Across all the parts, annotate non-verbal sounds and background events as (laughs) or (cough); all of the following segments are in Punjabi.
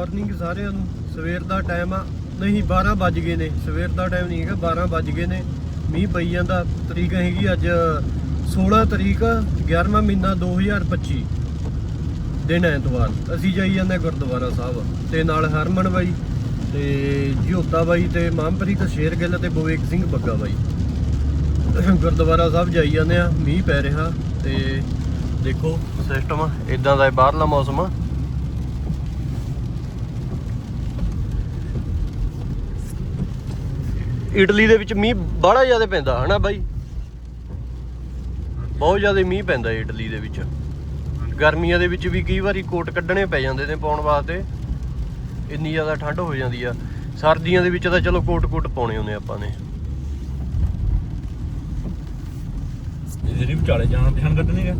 ਹਾਲ ਮਾਰਨਿੰਗ ਸਾਰਿਆਂ ਨੂੰ। ਸਵੇਰ ਦਾ ਟਾਈਮ ਆ। ਨਹੀਂ 12 ਵੱਜ ਗਏ ਨੇ। ਸਵੇਰ ਦਾ ਟਾਈਮ ਨਹੀਂ ਹੈਗਾ 12 ਵੱਜ ਗਏ ਨੇ। ਮੀਂਹ ਪਈ ਜਾਂਦਾ। ਤਰੀਕ ਹੈਗੀ ਅੱਜ 16 ਤਰੀਕ 11ਵਾਂ ਮਹੀਨਾ 2025 ਦਿਨ ਐਤਵਾਰ। ਅਸੀਂ ਜਾਈ ਜਾਂਦੇ ਗੁਰਦੁਆਰਾ ਸਾਹਿਬ ਤੇ ਨਾਲ ਹਰਮਨ ਬਾਈ ਤੇ ਜੋਤਾ ਬਾਈ ਤੇ ਮਾਨਪ੍ਰੀਤ ਸ਼ੇਰਗਿੱਲ ਤੇ ਬਵੇਕ ਸਿੰਘ ਬੱਗਾ ਬਾਈ। ਗੁਰਦੁਆਰਾ ਸਾਹਿਬ ਜਾਈ ਜਾਂਦੇ ਆ ਮੀਂਹ ਪੈ ਰਿਹਾ ਤੇ ਦੇਖੋ ਸਿਸਟਮ ਇਦਾਂ ਦਾ ਬਾਹਰਲਾ ਮੌਸਮ ਆ। ਇਟਲੀ ਦੇ ਵਿੱਚ ਮੀਂਹ ਬੜਾ ਜ਼ਿਆਦਾ ਪੈਂਦਾ ਹਨਾ ਬਾਈ? ਬਹੁਤ ਜ਼ਿਆਦਾ ਮੀਂਹ ਪੈਂਦਾ ਇਟਲੀ ਦੇ ਵਿੱਚ। ਗਰਮੀਆਂ ਦੇ ਵਿੱਚ ਵੀ ਕਈ ਵਾਰੀ ਕੋਟ ਕੱਢਣੇ ਪੈ ਜਾਂਦੇ ਨੇ ਪਾਉਣ ਵਾਸਤੇ। ਇੰਨੀ ਜ਼ਿਆਦਾ ਠੰਡ ਹੋ ਜਾਂਦੀ ਆ। ਸਰਦੀਆਂ ਦੇ ਵਿੱਚ ਤਾਂ ਚਲੋ ਕੋਟ ਕੋਟ ਪਾਉਣੇ ਹੁੰਦੇ ਆਪਾਂ ਨੇ। ਜਿਹੜੀ ਵਿਚਾਲੇ ਜਾਣ ਪਛਾਣ ਕੱਢਣੀ ਹੈ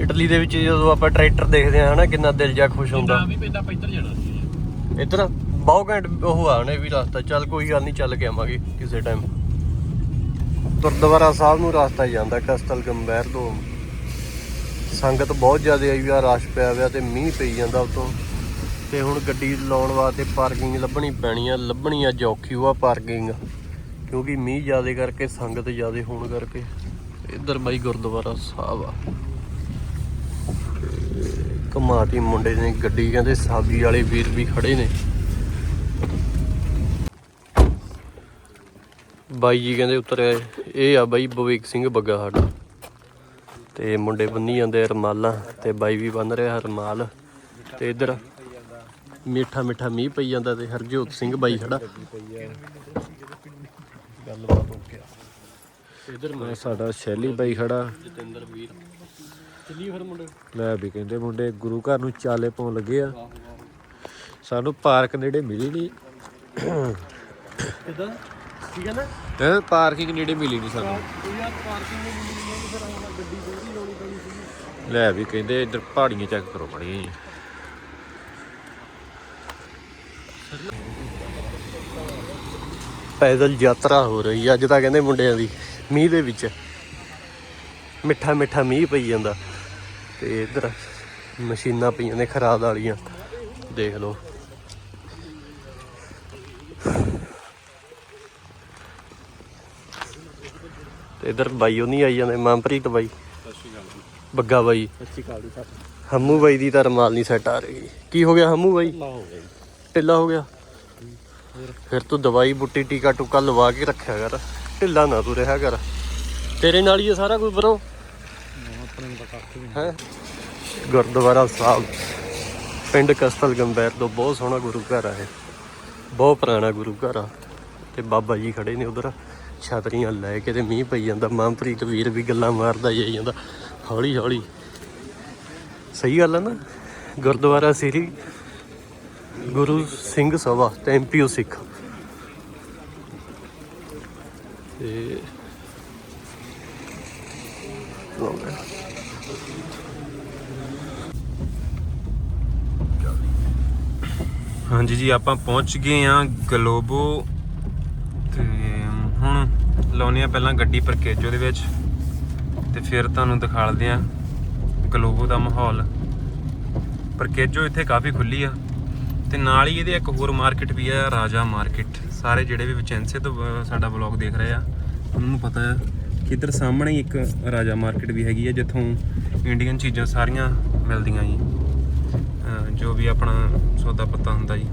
ਇਟਲੀ ਦੇ ਵਿੱਚ ਜਦੋਂ ਆਪਾਂ ਟਰੈਕਟਰ ਦੇਖਦੇ ਆ ਹਨਾ ਕਿੰਨਾ ਦਿਲ ਜਾ ਖੁਸ਼ ਹੁੰਦਾ। ਵੀ ਪੈਂਦਾ ਪੈਂਤਰ ਜਾਣਾ ਸੀ। ਇੱਧਰ? ਬਹੁਤ ਘੈਂਟ ਉਹ ਆ ਵੀ ਰਸਤਾ, ਚੱਲ ਕੋਈ ਗੱਲ ਨਹੀਂ ਚੱਲ ਕੇ ਆਵਾਂਗੇ ਕਿਸੇ ਟਾਈਮ ਗੁਰਦੁਆਰਾ ਸਾਹਿਬ ਨੂੰ ਰਸਤਾ ਜਾਂਦਾ, ਕਸਤਲ ਗੰਬੈਰ ਤੋਂ। ਸੰਗਤ ਬਹੁਤ ਜ਼ਿਆਦਾ ਆਈ ਆ, ਰਸ਼ ਪਿਆ ਹੋਇਆ ਤੇ ਮੀਂਹ ਪਈ ਜਾਂਦਾ ਉਤੋਂ। ਤੇ ਹੁਣ ਗੱਡੀ ਲਾਉਣ ਵਾਸਤੇ ਪਾਰਕਿੰਗ ਲੱਭਣੀ ਪੈਣੀ ਆ, ਲੱਭਣੀ ਅੱਜ ਔਖੀ ਹੋਆ ਪਾਰਕਿੰਗ ਕਿਉਂਕਿ ਮੀਂਹ ਜ਼ਿਆਦਾ ਕਰਕੇ, ਸੰਗਤ ਜ਼ਿਆਦਾ ਹੋਣ ਕਰਕੇ। ਇੱਧਰ ਬਾਈ ਗੁਰਦੁਆਰਾ ਸਾਹਿਬ ਆ। ਕਮਾਤੀ ਮੁੰਡੇ ਨੇ, ਗੱਡੀ ਕਹਿੰਦੇ ਸਾਬੀ ਵਾਲੇ ਵੀਰ ਵੀ ਖੜੇ ਨੇ। ਬਾਈ ਜੀ ਕਹਿੰਦੇ ਉਤਰਿਆ ਇਹ ਆ ਬਾਈ ਬਵੇਕ ਸਿੰਘ ਬੱਗਾ ਸਾਡਾ। ਤੇ ਮੁੰਡੇ ਬੰਨੀ ਜਾਂਦੇ ਰਮਾਲਾਂ ਤੇ ਬਾਈ ਵੀ ਬੰਨ ਰਿਹਾ ਰਮਾਲ। ਤੇ ਇੱਧਰ ਮਿੱਠਾ ਮਿੱਠਾ ਮੀਂਹ ਪਈ ਜਾਂਦਾ ਤੇ ਹਰਜੋਤ ਸਿੰਘ ਬਾਈ ਖੜਾ। ਗੱਲਬਾਤ ਹੋ ਗਿਆ ਇੱਧਰ ਮੈਂ ਸਾਡਾ ਸ਼ੈਲੀ ਬਾਈ ਖੜਾ। ਜਤਿੰਦਰ ਵੀਰ ਚੱਲੀਏ ਫਿਰ ਮੁੰਡੇ। ਲੈ ਵੀ ਕਹਿੰਦੇ ਮੁੰਡੇ ਗੁਰੂ ਘਰ ਨੂੰ ਚਾਲੇ ਪਾਉਣ ਲੱਗੇ ਆ। ਸਾਨੂੰ ਪਾਰਕ ਨੇੜੇ ਮਿਲੀ ਨਹੀਂ ਕਿਦਾਂ? ਠੀਕ ਹੈ ਨਾ? ਪਾਰਕਿੰਗ ਨੇੜੇ ਮਿਲੀ ਨਹੀਂ ਸਾਨੂੰ। ਉਹ ਯਾਰ ਪਾਰਕਿੰਗ ਨੂੰ ਮਿਲੀ ਨਹੀਂ ਫਿਰ ਆਉਣਾ ਗੱਡੀ ਦੋਹਰੀ ਲਾਉਣੀ ਪੈਣੀ ਸੀ ਲੈ ਵੀ ਕਹਿੰਦੇ ਇੱਧਰ ਪਹਾੜੀਆਂ ਚੈੱਕ ਕਰੋ ਬੜੀਆਂ ਜੀ ਪੈਦਲ ਯਾਤਰਾ ਹੋ ਰਹੀ ਅੱਜ ਤਾਂ ਕਹਿੰਦੇ ਮੁੰਡਿਆਂ ਦੀ ਮੀਂਹ ਦੇ ਵਿੱਚ। ਮਿੱਠਾ ਮਿੱਠਾ ਮੀਂਹ ਪਈ ਜਾਂਦਾ। ਤੇ ਇੱਧਰ ਮਸ਼ੀਨਾਂ ਪਈਆਂ ਨੇ ਖਰਾਦ ਵਾਲੀਆਂ। ਦੇਖ ਲਓ। ਤੇ ਇੱਧਰ ਬਾਈ ਉਹ ਨਹੀਂ ਆਈ ਜਾਂਦੇ ਮਨਪ੍ਰੀਤ ਬਾਈ। ਬੱਗਾ ਬਾਈ। ਹੰਮੂ ਬਾਈ ਦੀ ਤਾਂ ਰਮਾਲ ਨਹੀਂ ਸੈੱਟ ਆ ਰਹੀ। ਕੀ ਹੋ ਗਿਆ ਹੰਮੂ ਬਾਈ? ਢਿੱਲਾ ਹੋ ਗਿਆ ਫਿਰ ਤੂੰ ਦਵਾਈ ਬੁੱਟੀ ਟੀਕਾ ਟੁਕਾ ਲਵਾ ਕੇ ਰੱਖਿਆ ਕਰ। ਢਿੱਲਾ ਨਾ ਤੂੰ ਰਿਹਾ ਕਰ। ਤੇਰੇ ਨਾਲ ਹੀ ਸਾਰਾ ਕੁਝ ਬਰੋ। ਹੈ? ਗੁਰਦੁਆਰਾ ਸਾਹਿਬ ਪਿੰਡ ਕਸਤਲ ਗੰਬੈਰ ਤੋਂ ਬਹੁਤ ਸੋਹਣਾ ਗੁਰੂ ਘਰ ਆ ਇਹ। ਬਹੁਤ ਪੁਰਾਣਾ ਗੁਰੂ ਘਰ ਆ। ਤੇ ਬਾਬਾ ਜੀ ਖੜੇ ਨੇ ਉਧਰ। ਛਤਰੀਆਂ ਲੈ ਕੇ ਤੇ ਮੀਂਹ ਪਈ ਜਾਂਦਾ। ਮਨਪ੍ਰੀਤ ਵੀਰ ਵੀ ਗੱਲਾਂ ਮਾਰਦਾ ਜਾਈ ਜਾਂਦਾ। ਹੌਲੀ ਹੌਲੀ। ਸਹੀ ਗੱਲ ਹੈ ਨਾ? ਗੁਰਦੁਆਰਾ ਸ੍ਰੀ ਗੁਰੂ ਸਿੰਘ ਸਭਾ ਤੇ ਐਮਪੀਓ ਸਿੱਖ। ਤੇ ਲਓ ਹਾਂਜੀ ਜੀ, ਆਪਾਂ ਪਹੁੰਚ ਗਏ ਆ ਗਲੋਬੋ ਤੇ ਲਾਉਨੇ ਆ ਪਹਿਲਾਂ ਗੱਡੀ ਪਰਕੇਜੋ ਦੇ ਵਿੱਚ ਤੇ ਫਿਰ ਤੁਹਾਨੂੰ ਦਿਖਾਲਦੇ ਆ ਗਲੋਬੋ ਦਾ ਮਾਹੌਲ। ਪਰਕੇਜੋ ਇੱਥੇ ਕਾਫੀ ਖੁੱਲੀ ਆ ਤੇ ਨਾਲ ਹੀ ਇਹਦੇ ਇੱਕ ਹੋਰ ਮਾਰਕੀਟ ਵੀ ਆ, ਰਾਜਾ ਮਾਰਕੀਟ। ਸਾਰੇ ਜਿਹੜੇ ਵੀ ਵਿਚੈਂਸੇ ਤੋਂ ਸਾਡਾ ਵਲੌਗ ਦੇਖ ਰਹੇ ਆ, ਉਹਨਾਂ ਨੂੰ ਪਤਾ ਹੈ ਕਿ ਇੱਧਰ ਸਾਹਮਣੇ ਹੀ ਇੱਕ ਰਾਜਾ ਮਾਰਕੀਟ ਵੀ ਹੈਗੀ ਆ, ਜਿੱਥੋਂ ਇੰਡੀਅਨ ਚੀਜ਼ਾਂ ਸਾਰੀਆਂ ਮਿਲਦੀਆਂ ਜੀ। ਜੋ ਵੀ ਆਪਣਾ ਸੌਦਾ ਪੱਤਾ ਹੁੰਦਾ ਜੀ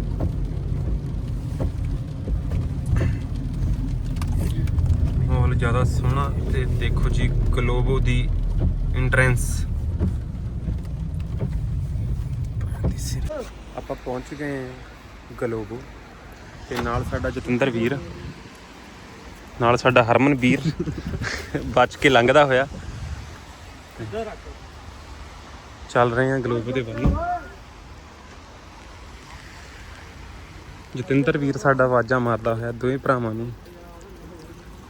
ਮਾਹੌਲ ਜ਼ਿਆਦਾ ਸੋਹਣਾ ਤੇ ਦੇਖੋ ਜੀ ਗਲੋਬੋ ਦੀ ਐਂਟਰੈਂਸ ਆਪਾਂ ਪਹੁੰਚ ਗਏ ਹਾਂ ਗਲੋਬੋ ਤੇ ਨਾਲ ਸਾਡਾ ਜਤਿੰਦਰ ਵੀਰ, ਨਾਲ ਸਾਡਾ ਹਰਮਨ ਵੀਰ, ਬਚ ਕੇ ਲੰਘਦਾ ਹੋਇਆ। ਚੱਲ ਰਹੇ ਹਾਂ ਗਲੋਬੋ ਦੇ ਵੱਲ। ਜਤਿੰਦਰ ਵੀਰ ਸਾਡਾ ਆਵਾਜ਼ਾਂ ਮਾਰਦਾ ਹੋਇਆ, ਦੋਵੇਂ ਭਰਾਵਾਂ ਨੂੰ।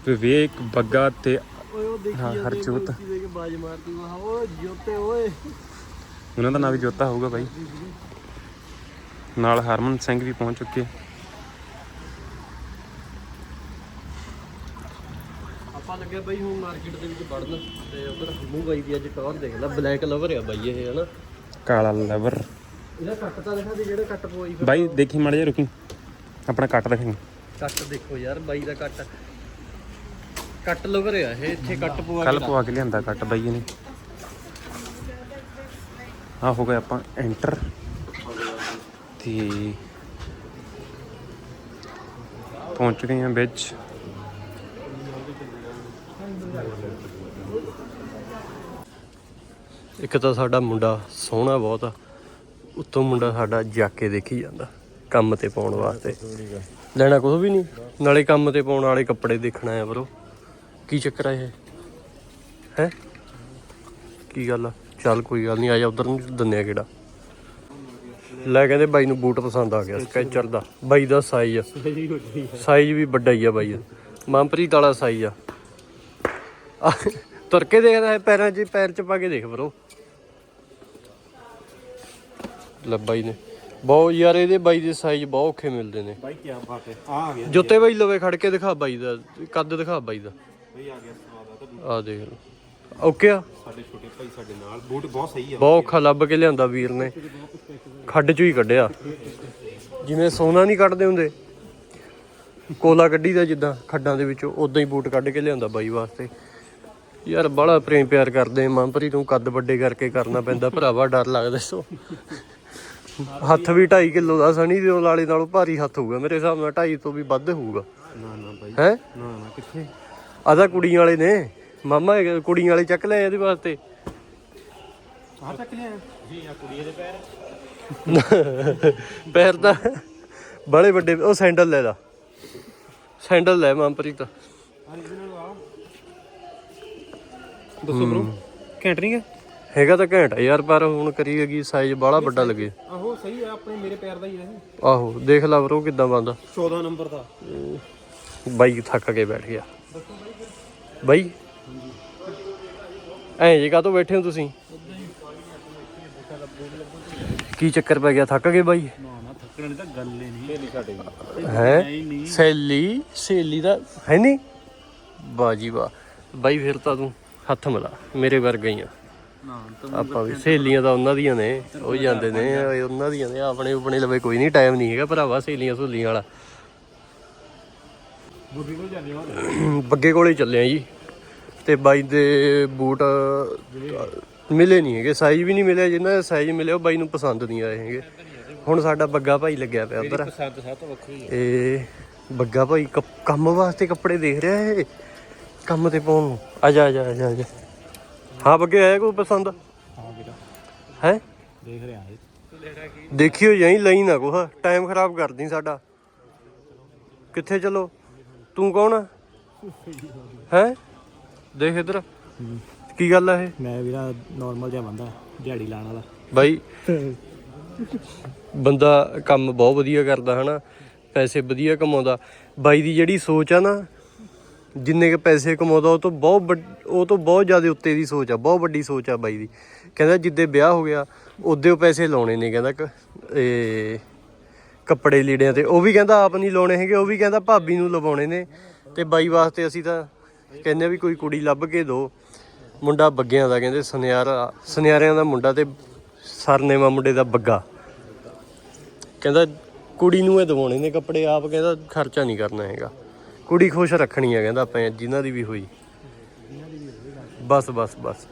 ਵਿਵੇਕ ਬੱਗਾ ਤੇ ਓਏ ਉਹ ਦੇਖੀ ਹਾਂ, ਜਾਂਦੇ ਹਰਜੋਤ। ਗੋਲਕੀ ਦੇ ਕੇ ਬਾਜ ਮਾਰਦੀ ਵਾ ਓਏ ਜੋਤੇ ਓਏ। ਉਹਨਾਂ ਦਾ ਨਾਂ ਵੀ ਜੋਤਾ ਹੋਊਗਾ ਬਾਈ। ਨਾਲ ਹਰਮਨ ਸਿੰਘ ਵੀ ਪਹੁੰਚ ਚੁੱਕੇ। ਆਪਾਂ ਲੱਗੇ ਬਈ ਹੁਣ ਮਾਰਕੀਟ ਦੇ ਵਿੱਚ ਵੜਨ ਤੇ ਉਧਰ ਹਮੂ ਬਾਈ ਦੀ ਅੱਜ ਟੌਰ ਦੇਖ ਲੈ ਬਲੈਕ ਲਵਰ ਆ ਬਾਈ ਇਹ ਹਨਾ? ਕਾਲਾ ਲਵਰ ਇਹਦਾ ਕੱਟ ਤਾਂ ਦਿਖਾ ਦੇ ਜਿਹੜਾ ਕੱਟ ਪਵਾਈ ਫਿਰ ਬਾਈ ਦੇਖੀ ਮਾੜਾ ਜਿਹਾ ਰੁਕੀ। ਆਪਣਾ ਕੱਟ ਦੇਖੀ ਕੱਟ ਦੇਖੋ ਯਾਰ ਬਾਈ ਦਾ ਕੱਟ। ਕੱਟ ਲੁਕ ਰਿਹਾ ਇਹ ਇੱਥੇ ਕੱਟ ਪਵਾ ਕੱਲ ਪਵਾ ਕੇ ਲਿਆਂਦਾ ਕੱਟ ਬਾਈ ਨੇ ਆ ਹੋ ਗਏ ਆਪਾਂ ਐਂਟਰ ਤੇ ਪਹੁੰਚ ਗਏ ਹਾਂ ਵਿੱਚ। ਇੱਕ ਤਾਂ ਸਾਡਾ ਮੁੰਡਾ ਸੋਹਣਾ ਬਹੁਤ ਆ ਉੱਤੋਂ ਮੁੰਡਾ ਸਾਡਾ ਜਾਕੇ ਦੇਖੀ ਜਾਂਦਾ ਕੰਮ ਤੇ ਪਾਉਣ ਵਾਸਤੇ। ਲੈਣਾ ਕੁਝ ਵੀ ਨਹੀਂ ਨਾਲੇ ਕੰਮ ਤੇ ਪਾਉਣ ਵਾਲੇ ਕੱਪੜੇ ਦੇਖਣਾ ਆ ਬਰੋ ਕੀ ਚੱਕਰ ਆ ਇਹ? ਹੈ? ਕੀ ਗੱਲ ਆ? ਚੱਲ ਕੋਈ ਗੱਲ ਨਹੀਂ ਆ ਜਾ ਉਧਰ ਨੂੰ ਦੰਨਿਆ ਕਿਹੜਾ ਲੈ ਕਹਿੰਦੇ ਬਾਈ ਨੂੰ ਬੂਟ ਪਸੰਦ ਆ ਗਿਆ ਸਕੈਚਰ ਦਾ ਬਾਈ ਦਾ ਸਾਈਜ਼ ਸਾਈਜ਼ ਵੀ ਵੱਡਾ ਹੀ ਆ ਬਾਈ ਦਾ। ਮਨਪ੍ਰੀਤ ਵਾਲਾ ਸਾਈਜ਼ ਆ। ਤੁਰ ਕੇ ਦੇਖਦਾ ਹੈ ਪੈਰਾਂ 'ਚ ਪੈਰ 'ਚ ਪਾ ਕੇ ਦੇਖ ਬਰੋ। ਲੈ ਬਾਈ ਨੇ। ਬਹੁਤ ਯਾਰ ਇਹਦੇ ਬਾਈ ਦੇ ਸਾਈਜ਼ ਬਹੁਤ ਔਖੇ ਮਿਲਦੇ ਨੇ। ਬਾਈ ਕੀ ਬਾਤ ਹੈ। ਆ ਗਿਆ। ਜੁੱਤੇ ਬਾਈ ਲਵੇ ਖੜ ਕੇ ਦਿਖਾ ਬਾਈ ਦਾ ਕੱਦ ਦਿਖਾ ਬਾਈ ਦਾ। ਬਈ ਆ ਗਿਆ ਸਵਾਦ ਆ ਤਾਂ ਆ ਦੇਖ ਲਓ। ਓਕੇ ਆ? ਸਾਡੇ ਛੋਟੇ ਭਾਈ ਸਾਡੇ ਨਾਲ ਬੂਟ ਬਹੁਤ ਸਹੀ ਆ। ਬਹੁਤ ਔਖਾ ਲੱਭ ਕੇ ਲਿਆਂਦਾ ਵੀਰ ਨੇ। ਖੱਡ ਚੋਂ ਹੀ ਕੱਢਿਆ। ਜਿਵੇਂ ਸੋਨਾ ਨਹੀਂ ਕੱਢਦੇ ਹੁੰਦੇ। ਕੋਲਾ ਕੱਢੀ ਦਾ ਜਿੱਦਾਂ ਖੱਡਾਂ ਦੇ ਵਿੱਚੋਂ ਉਦਾਂ ਹੀ ਬੂਟ ਕੱਢ ਕੇ ਲਿਆਂਦਾ ਬਾਈ ਵਾਸਤੇ। ਯਾਰ ਬੜਾ ਪ੍ਰੇਮ ਪਿਆਰ ਕਰਦੇ ਮਨਪ੍ਰੀਤ ਤੂੰ ਕੱਦ ਵੱਡੇ ਕਰਕੇ ਕਰਨਾ ਪੈਂਦਾ ਭਰਾਵਾ ਡਰ ਲੱਗਦਾ ਸੋ ਹੱਥ ਵੀ 2.5 ਕਿਲੋ ਦਾ ਸਣੀ ਦੇ ਲਾਲੇ ਨਾਲੋਂ ਭਾਰੀ ਹੱਥ ਹੋਊਗਾ ਮੇਰੇ ਹਿਸਾਬ ਨਾਲ 2.5 ਤੋਂ ਵੀ ਵੱਧ ਹੋਊਗਾ। ਨਾ ਨਾ ਬਾਈ। ਹੈ? ਨਾ ਨਾ ਕਿੱਥੇ? ਆਦਾ ਕੁੜੀਆਂ ਵਾਲੇ ਨੇ। ਮਾਮਾ ਹੈਗਾ, ਕੁੜੀਆਂ ਵਾਲੇ ਚੱਕ ਲਿਆ ਇਹਦੇ ਵਾਸਤੇ। ਆ ਚੱਕ ਲਿਆ। ਜੀ ਆ ਕੁੜੀ ਦੇ ਪੈਰ। (laughs) ਪੈਰ ਤਾਂ ਬੜੇ ਵੱਡੇ ਉਹ ਸੈਂਡਲ ਲੈ ਲਾ। ਸੈਂਡਲ ਲੈ ਮਨਪ੍ਰੀਤ। ਆ ਆ ਦੱਸੋ ਬ్రో ਘੈਂਟ ਨਹੀਂ ਹੈਗਾ ਤਾਂ ਘੈਂਟ ਆ ਯਾਰ ਪਰ ਹੁਣ ਕਰੀ ਹੈਗੀ ਸਾਈਜ਼ ਬਾਹਲਾ ਵੱਡਾ ਲੱਗੇ। ਆਹੋ ਸਹੀ ਆ ਆਪਣੇ ਮੇਰੇ ਪੈਰ ਦਾ ਹੀ ਹੈ ਆਹੋ ਦੇਖ ਲਾ ਬਰੋ ਕਿੱਦਾਂ ਬੰਦਾ 14 ਨੰਬਰ ਦਾ। ਬਾਈ ਥੱਕ ਕੇ ਬੈਠ ਗਿਆ। ਬਾਈ? ਐਂ ਜੇ ਕਾਹਤੋਂ ਬੈਠੇ ਹੋ ਤੁਸੀਂ? ਕੀ ਚੱਕਰ ਪੈ ਗਿਆ ਥੱਕ ਗਏ ਬਾਈ? ਨਾ ਨਾ ਥੱਕਣ ਦੀ ਤਾਂ ਗੱਲ ਹੀ? ਨਹੀਂ ਸਾਡੇ ਹੈ ਸੈਲੀ ਸੇਲੀ ਦਾ ਹੈ ਨਹੀਂ ਬਾਜੀ ਵਾਹ। ਬਾਈ ਫਿਰ ਤਾਂ ਤੂੰ ਹੱਥ ਮਿਲਾ ਮੇਰੇ ਵਰਗਾ ਹੀ ਆ। ਆਪਾਂ ਵੀ ਸਹੇਲੀਆਂ ਤਾਂ ਉਹਨਾਂ ਦੀਆਂ ਨੇ ਉਹ ਜਾਂਦੇ ਨੇ ਉਹਨਾਂ ਦੀਆਂ ਨੇ ਆਪਣੇ ਆਪਣੇ ਲਵੇ ਕੋਈ ਨਹੀਂ ਟਾਈਮ ਨਹੀਂ ਹੈਗਾ ਭਰਾਵਾ ਸਹੇਲੀਆਂ ਸੁਹਲੀਆਂ ਵਾਲਾ। ਬੁੱਢੀ ਕੋਲ ਜਾਂਦੇ ਹੋ? ਬੱਗੇ ਕੋਲੇ ਚੱਲੇ ਆ ਜੀ। ਤੇ ਬਾਈ ਦੇ ਬੂਟ ਮਿਲੇ ਨਹੀਂ ਹੈਗੇ ਸਾਈਜ਼ ਵੀ ਨਹੀਂ ਮਿਲਿਆ ਜਿੰਨਾ ਦਾ ਸਾਈਜ਼ ਮਿਲਿਆ ਉਹ ਬਾਈ ਨੂੰ ਪਸੰਦ ਨਹੀਂ ਆਏ ਹੈਗੇ। ਹੁਣ ਸਾਡਾ ਬੱਗਾ ਭਾਈ ਲੱਗਿਆ ਪਿਆ ਉਧਰ। ਪਸੰਦ ਸਭ ਤੋਂ ਵੱਖਰੀ ਹੈ। ਇਹ ਬੱਗਾ ਭਾਈ ਕੰਮ ਵਾਸਤੇ ਕੱਪੜੇ ਦੇਖ ਰਿਹਾ ਇਹ? ਕੰਮ ਤੇ ਪਾਉਣ ਨੂੰ। ਆ ਜਾ ਆ ਜਾ ਆ ਜਾ ਹਾਂ ਬੱਗੇ ਆਇਆ ਕੋਈ ਪਸੰਦ? ਹਾਂ ਵੀਰਾ ਹੈ? ਦੇਖ ਰਿਹਾ ਦੇਖਿਓ ਜਾਈ ਲਈ ਨਾ ਕੁਛ। ਟਾਈਮ ਖਰਾਬ ਕਰਦੀ ਸਾਡਾ। ਕਿੱਥੇ ਚਲੋ? ਤੂੰ ਕੌਣ ਹੈ ਹੈ? ਦੇਖ ਇਧਰ। ਕੀ ਗੱਲ ਹੈ ਇਹ? ਮੈਂ ਵੀਰਾ ਨਾਰਮਲ ਜਿਹਾ ਬੰਦਾ ਦਿਹਾੜੀ ਲਾਣ ਵਾਲਾ। ਬਾਈ ਬੰਦਾ ਕੰਮ ਬਹੁਤ ਵਧੀਆ ਕਰਦਾ ਹਨਾ ਪੈਸੇ ਵਧੀਆ ਕਮਾਉਂਦਾ। ਬਾਈ ਦੀ ਜਿਹੜੀ ਸੋਚ ਆ ਨਾ ਜਿੰਨੇ ਕ ਪੈਸੇ ਕਮਾਉਂਦਾ ਉਹ ਤੋਂ ਬਹੁਤ ਉਹ ਤੋਂ ਬਹੁਤ ਜ਼ਿਆਦਾ ਉੱਤੇ ਦੀ ਸੋਚ ਆ ਬਹੁਤ ਵੱਡੀ ਸੋਚ ਆ ਬਾਈ ਦੀ। ਕਹਿੰਦਾ ਜਿੱਦੇ ਵਿਆਹ ਹੋ ਗਿਆ ਉਹਦੇ ਉਹ ਪੈਸੇ ਲਾਉਣੇ ਨੇ ਕਹਿੰਦਾ ਕ- ਇਹ ਕੱਪੜੇ ਲੀੜਿਆਂ ਤੇ ਉਹ ਵੀ ਕਹਿੰਦਾ ਆਪ ਨਹੀਂ ਲਾਉਣੇ ਹੈਗੇ, ਉਹ ਵੀ ਕਹਿੰਦਾ ਭਾਬੀ ਨੂੰ ਲਵਾਉਣੇ ਨੇ। ਤੇ ਬਾਈ ਵਾਸਤੇ ਅਸੀਂ ਤਾਂ ਕਹਿੰਦੇ ਆ ਵੀ ਕੋਈ ਕੁੜੀ ਲੱਭ ਕੇ ਦਿਓ ਮੁੰਡਾ ਬੱਗਿਆਂ ਦਾ ਕਹਿੰਦੇ, ਸੁਨਿਆਰਾ, ਸੁਨਿਆਰਿਆਂ ਦਾ ਮੁੰਡਾ ਤੇ ਸਰਨੇਵਾ ਮੁੰਡੇ ਦਾ ਬੱਗਾ। ਕਹਿੰਦਾ ਕੁੜੀ ਨੂੰ ਇਹ ਦਵਾਉਣੇ ਨੇ ਕੱਪੜੇ, ਆਪ ਕਹਿੰਦਾ ਖਰਚਾ ਨਹੀਂ ਕਰਨਾ ਹੈਗਾ। ਕੁੜੀ ਖੁਸ਼ ਰੱਖਣੀ ਹੈ ਕਹਿੰਦਾ ਆਪਾਂ, ਜਿਨ੍ਹਾਂ ਦੀ ਵੀ ਹੋਈ। ਬਸ ਬਸ ਬਸ।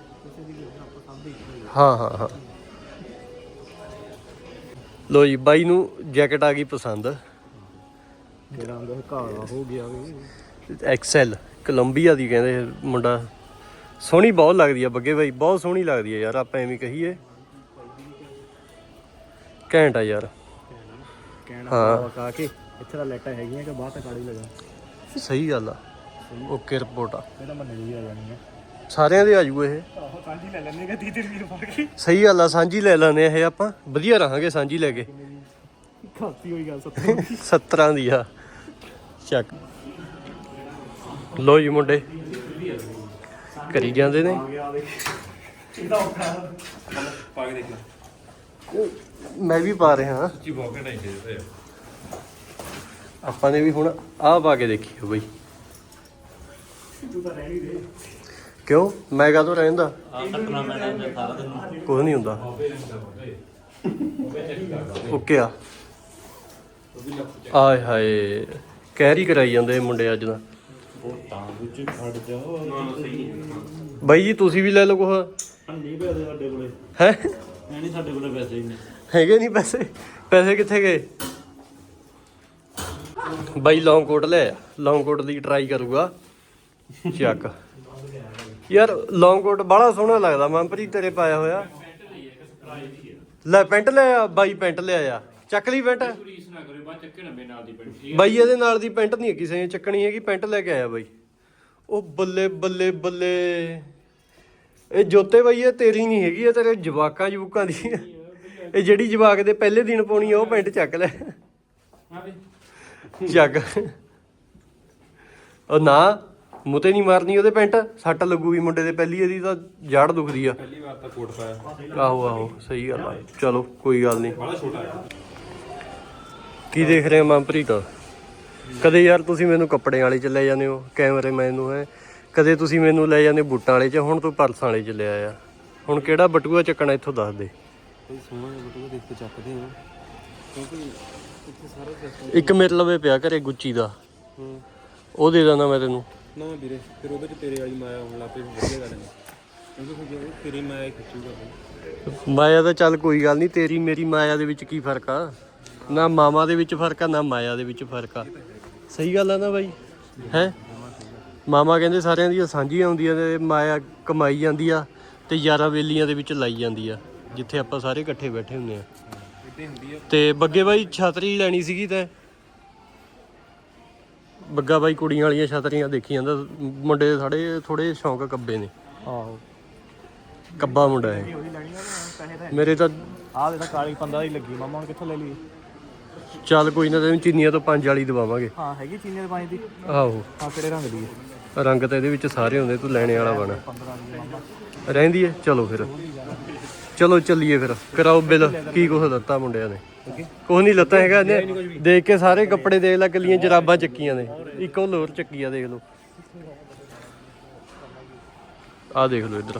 ਹਾਂ ਹਾਂ ਹਾਂ। ਲੋ ਜੀ ਬਾਈ ਨੂੰ ਜੈਕਟ ਆ ਗਈ ਪਸੰਦ। ਜਿਹੜਾ ਹੁੰਦਾ ਕਾਲਾ ਹੋ ਗਿਆ ਵੀ। ਐਕਸਲ ਕੋਲੰਬੀਆ ਦੀ ਕਹਿੰਦੇ ਮੁੰਡਾ। ਸੋਹਣੀ ਬਹੁਤ ਲੱਗਦੀ ਆ ਬੱਗੇ ਬਾਈ ਬਹੁਤ ਸੋਹਣੀ ਲੱਗਦੀ ਆ ਯਾਰ ਆਪਾਂ ਐਵੇਂ ਕਹੀਏ। ਘੈਂਟ ਆ ਯਾਰ। ਹਾਂ। ਕਾ ਕੇ। ਇੱਥੇ ਤਾਂ ਲਾਈਟਾਂ ਹੈਗੀਆਂ ਕਿ ਬਾਹਰ ਤਾਂ ਕਾੜੀ ਲਗਾ ਸਹੀ ਗੱਲ ਆ। ਓਕੇ ਰਿਪੋਰਟ ਆ। ਇਹ ਤਾਂ ਮੰਨੇ ਵੀ ਆ ਜਾਣੀ ਹੈ ਸਾਰਿਆਂ ਦੇ ਆਜੂ ਇਹ। ਆਹੋ ਸਾਂਝੀ ਲੈ ਲੈਣੇ ਕਿ 30 ਰੁਪਏ ਪਾ ਕੇ। ਸਹੀ ਗੱਲ ਆ ਸਾਂਝੀ ਲੈ ਲੈਣੇ ਇਹ ਆਪਾਂ। ਵਧੀਆ ਰਹਾਂਗੇ ਸਾਂਝੀ ਲੈ ਕੇ। ਖਾਤੀ ਹੋਈ ਗੱਲ ਸੱਤ 70 (laughs) ਦੀ ਆ। ਚੱਕ। ਲੋ ਜੀ ਮੁੰਡੇ। ਕਰੀ ਜਾਂਦੇ ਨੇ। ਪਾ ਕੇ ਦੇਖ ਲੈ। ਮੈਂ ਵੀ ਪਾ ਰਿਹਾ ਹਾਂ। ਜੀ ਬਹੁਤ ਆਪਾਂ ਨੇ ਵੀ ਹੁਣ ਆਹ ਪਾ ਕੇ ਦੇਖੀਓ ਬਈ। ਤੂੰ ਤਾਂ ਰਹਿਣੀ ਦੇ। ਕਿਉਂ? ਮੈਂ ਕਾਹਤੋਂ ਰਹਿੰਦਾ? ਕੁਝ ਨਹੀਂ ਹੁੰਦਾ। ਓਕੇ ਆ। ਆਏ ਹਾਏ ਕਹਿਰੀ ਕਰਾਈ ਜਾਂਦੇ ਇਹ ਮੁੰਡੇ ਅੱਜ ਦਾ ਤਾਂ ਵਿੱਚ ਖੜ ਜਾ ਬਾਈ ਜੀ ਤੁਸੀਂ ਵੀ ਲੈ ਲਓ ਕੁਛ। ਨਹੀਂ ਪੈਸੇ ਸਾਡੇ ਕੋਲੇ। ਹੈ? ਨਹੀਂ ਸਾਡੇ ਕੋਲੇ ਪੈਸੇ ਹੀ ਨਹੀਂ। ਹੈਗੇ ਨਹੀਂ ਪੈਸੇ? ਪੈਸੇ ਕਿੱਥੇ ਗਏ? ਬਾਈ ਲੌਂਗ ਕੋਟ ਲੈ ਆ। ਲੌਂਗ ਕੋਟ ਦੀ ਟਰਾਈ ਕਰੂਗਾ। ਚੱਕ। ਯਾਰ ਲੌਂਗ ਕੋਟ ਬੜਾ ਸੋਹਣਾ ਲੱਗਦਾ ਮਨਪ੍ਰੀਤ ਤੇਰੇ ਪਾਇਆ ਹੋਇਆ। ਲੈ ਪੈਂਟ ਲੈ ਆ ਬਾਈ ਪੈਂਟ ਲਿਆ ਆ ਚੱਕ ਲਈ ਪੈਂਟ। ਬਾਈ ਇਹਦੇ ਨਾਲ ਦੀ ਪੈਂਟ ਨਹੀਂ ਕਿਸੇ ਨੇ ਚੱਕਣੀ ਹੈਗੀ ਪੈਂਟ ਲੈ ਕੇ ਆਇਆ ਬਾਈ। ਉਹ ਬੱਲੇ ਬੱਲੇ ਬੱਲੇ। ਇਹ ਜੋਤੇ ਬਾਈ ਇਹ ਤੇਰੀ ਨਹੀਂ ਹੈਗੀ ਇਹ ਤੇਰੇ ਜਵਾਕਾਂ ਜਵੂਕਾਂ ਦੀ। ਹੈ। ਇਹ ਜਿਹੜੀ ਜਵਾਕ ਦੇ ਪਹਿਲੇ ਦਿਨ ਪਾਉਣੀ ਆ ਉਹ ਪੈਂਟ ਚੱਕ ਲੈ। ਚੱਕ। ਉਹ ਨਾ। ਮੂੰਹ ਤੇ ਨਹੀਂ ਮਾਰਨੀ ਉਹਦੇ ਪੈਂਟ ਸੱਟ ਲੱਗੂਗੀ ਮੁੰਡੇ ਦੇ ਪਹਿਲੀ ਇਹਦੀ ਤਾਂ ਜੜ ਦੁਖਦੀ ਆ। ਪਹਿਲੀ ਵਾਰ ਤਾਂ ਕੋਟ ਪਾਇਆ। ਆਹੋ ਆਹੋ ਸਹੀ ਗੱਲ ਆ। ਚਲੋ ਕੋਈ ਗੱਲ ਨਹੀਂ। ਬੜਾ ਛੋਟਾ ਹੈ ਕੀ ਦੇਖ ਰਹੇ ਹੋ ਮਨਪ੍ਰੀਤ? ਕਦੇ ਯਾਰ ਤੁਸੀਂ ਮੈਨੂੰ ਕੱਪੜੇ ਵਾਲੇ ਚ ਲੈ ਜਾਂਦੇ ਹੋ ਕੈਮਰਾਮੈਨ ਨੂੰ ਹੈ? ਕਦੇ ਤੁਸੀਂ ਮੈਨੂੰ ਲੈ ਜਾਂਦੇ ਬੂਟਾਂ ਵਾਲੇ ਚ ਹੁਣ ਤੂੰ ਪਰਸਾਂ ਵਾਲੇ ਚ ਲਿਆ ਆ। ਹੁਣ ਕਿਹੜਾ ਬਟੂਆ ਚੱਕਣਾ ਇੱਥੋਂ ਦੱਸ ਦੇ। ਕੋਈ ਸੋਹਣਾ ਜਿਹਾ ਬਟੂਆ ਦੇਖ ਕੇ ਚੱਕਦੇ ਹਾਂ ਕਿਉਂਕਿ ਇੱਥੇ ਸਾਰਾ ਸਿਸਟਮ ਇੱਕ ਮੇਰੇ ਲਵੇ ਪਿਆ ਘਰੇ ਗੁੱਚੀ ਦਾ। ਹੂੰ। ਉਹ ਦੇ ਦਾਂ ਮੈਂ ਤੈਨੂੰ। ਨਾ ਵੀਰੇ ਫਿਰ ਉਹਦੇ ਚ ਤੇਰੇ ਵਾਲੀ ਮਾਇਆ ਹੋਣ ਲੱਗ ਪਈ ਵਧੀਆ ਗੱਲ ਨਹੀਂ ਕਿਉਂਕਿ ਫਿਰ ਜੇ ਉਹ ਤੇਰੀ ਮਾਇਆ ਹੀ ਖਿੱਚੂਗਾ ਫਿਰ। ਮਾਇਆ ਤਾਂ ਚੱਲ ਕੋਈ ਗੱਲ ਨਹੀਂ ਤੇਰੀ ਮੇਰੀ ਮਾਇਆ ਦੇ ਵਿੱਚ ਕੀ ਫ਼ਰਕ ਆ? ਨਾ ਮਾਮਾ ਦੇ ਵਿੱਚ ਫ਼ਰਕ ਆ ਨਾ ਮਾਇਆ ਦੇ ਵਿੱਚ ਫ਼ਰਕ ਆ। ਸਹੀ ਗੱਲ ਆ ਨਾ ਬਾਈ? ਹੈ? ਮਾਮਾ ਕਹਿੰਦੇ ਸਾਰਿਆਂ ਦੀਆਂ ਸਾਂਝੀਆਂ ਹੁੰਦੀਆਂ ਤੇ ਮਾਇਆ ਕਮਾਈ ਜਾਂਦੀ ਆ ਤੇ ਯਾਰਾਂ ਵੇਲੀਆਂ ਦੇ ਵਿੱਚ ਲਾਈ ਜਾਂਦੀ ਆ ਜਿੱਥੇ ਆਪਾਂ ਸਾਰੇ ਇਕੱਠੇ ਬੈਠੇ ਹੁੰਦੇ ਆ। ਏਦਾਂ ਹੀ ਹੁੰਦੀ ਆ। ਤੇ ਬੱਗੇ ਬਾਈ ਛਤਰੀ ਲੈਣੀ ਸੀਗੀ ਤੈਂ? ਬੱਗਾ ਬਾਈ ਕੁੜੀਆਂ ਵਾਲੀਆਂ ਛਤਰੀਆਂ ਦੇਖੀ ਜਾਂਦਾ ਮੁੰਡੇ ਦੇ ਸਾਡੇ ਥੋੜੇ ਸ਼ੌਂਕ ਕੱਬੇ ਨੇ ਆਹੋ। ਕੱਬਾ ਮੁੰਡਾ ਹੈ ਉਹੀ ਲੈਣੀ ਆ ਪੈਸੇ ਤਾਂ ਮੇਰੇ ਤਾਂ ਆਹ ਜਿਹੜਾ ਕਾਲੀ ਪੰਦਾ ਦੀ ਲੱਗੀ ਮਾਮਾ ਹੁਣ ਕਿੱਥੋਂ ਲੈ ਲਈ ਚੱਲ ਕੋਈ ਨਾ ਤੈਨੂੰ ਚੀਨੀਆਂ ਤੋਂ ਪੰਜ ਵਾਲੀ ਦਵਾਵਾਂਗੇ। ਹਾਂ ਹੈਗੀ ਚੀਨੀ ਦੇ ਪਾਣੀ ਦੀ? ਆਹੋ। ਹਾਂ ਕਿਹੜੇ ਰੰਗ ਦੀ ਹੈ? ਰੰਗ ਤਾਂ ਇਹਦੇ ਵਿੱਚ ਸਾਰੇ ਹੁੰਦੇ ਤੂੰ ਲੈਣੇ ਵਾਲਾ ਬਣ। 15 ਦੀ ਮਾਮਾ। ਰਹਿੰਦੀ ਹੈ? ਚਲੋ ਫਿਰ। ਚਲੋ ਚੱਲੀਏ ਫਿਰ। ਕਰਾਓ ਬਿੱਲ ਕੀ ਕੁਛ ਦਿੱਤਾ ਮੁੰਡਿਆਂ ਨੇ? ਕੁਛ ਨਹੀਂ ਲੱਤਾ ਹੈਗਾ ਇਹਨੇ। ਦੇਖ ਕੇ ਸਾਰੇ ਕੱਪੜੇ ਦੇਖ ਲੈ ਕੱਲੀਆਂ ਜਰਾਬਾਂ ਚੱਕੀਆਂ ਨੇ। ਇੱਕ ਲੋਰ ਚੱਕੀ ਆ, ਦੇਖ ਲਓ। ਆ ਦੇਖ ਲਓ ਇੱਧਰ।